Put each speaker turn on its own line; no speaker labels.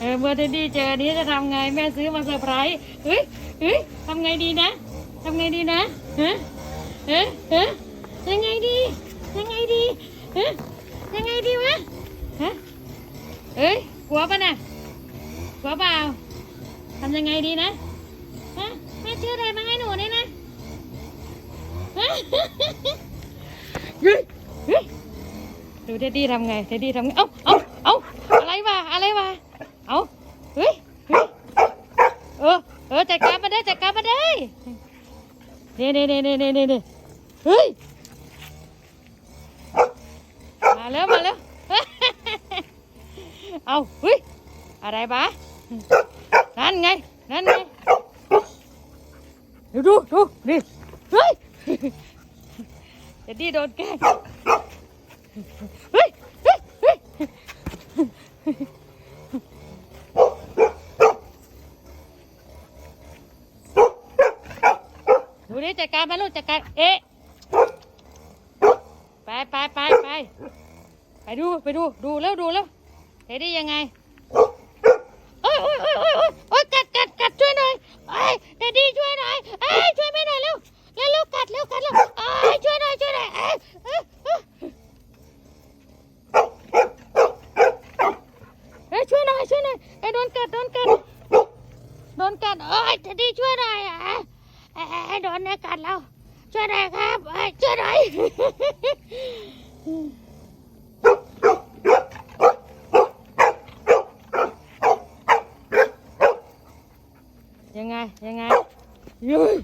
เออเมื่อเทดดี้เจอนี้จะทำไงแม่ซื้อมาเซอร์ไพรส์เฮ้ยเฮ้ยทำไงดีนะทำไงดีนะฮะฮะฮะยังไงดียังไงดีฮะยังไงดีวะฮะเอ้ยกลัวปะน่ะกลัวเปล่าทำยังไงดีนะฮะแม่ชื่ออะไรมาให้หนูเนี่ยนะฮะเฮ้ยเฮ้ยดูเท็ดดี้ทำไงเท็ดดี้ทำไงเอ้าเอ้าเอ้าอะไรวะอะไรวะ เอาเฮ้ยเฮ้ยเออเออจัดการมาได้จัดการมาได้นี่นี่นี่นี่นี่นี่เฮ้ยมาแล้วมาแล้วเอาเฮ้ยอะไรบ้านั่นไงนั่นไงดูดูดูนี่เฮ้ยเท็ดดี้โดนแกล้งเฮ้ยเฮ้ยเฮ้ย ดูนี่จัดการมาลูกจัดการ เอ๊ะ ไปไปไปไปไปดูไปดูดูแล้วดูแล้วเฮ็ดได้ยังไงโอ้ยโอ้ยโอ้ยโอ้ยโอ้ยกัดกัดกัดช่วยหน่อยเอ้ยเดดดี้ช่วยหน่อยเอ้ยช่วยแม่หน่อยเร็วเร็วเร็วกัดเร็วกัดเร็วเอ้ยช่วยหน่อยช่วยหน่อยเอ้ยเอ้ยเอ้ยเฮ้ยช่วยหน่อยช่วยหน่อยไอ้ยโดนกัดโดนกัดโดนกัดเอ้ยเทดดี้ช่วยหน่อยอะ โดนในกัดเราช่วยหน่อยครับช่วยหน่อยยังไงยังไงยุย